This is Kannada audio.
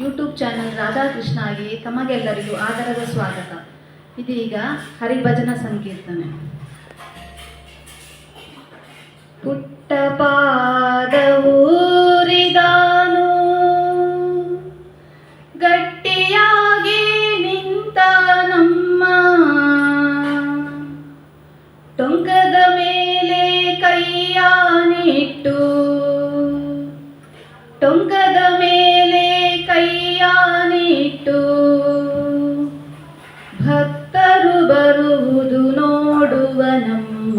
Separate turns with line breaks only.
ಯೂಟ್ಯೂಬ್ ಚಾನಲ್ ಆಗಿ ತಮಗೆಲ್ಲರಿಗೂ ಆದರದ ಸ್ವಾಗತ. ಇದೀಗ ಹರಿಭಜನ ಸಂಕೀರ್ತನೆ. ಪುಟ್ಟ ಪಾದವು ಬರುವುದು ನೋಡುವ ನಮ್ಮ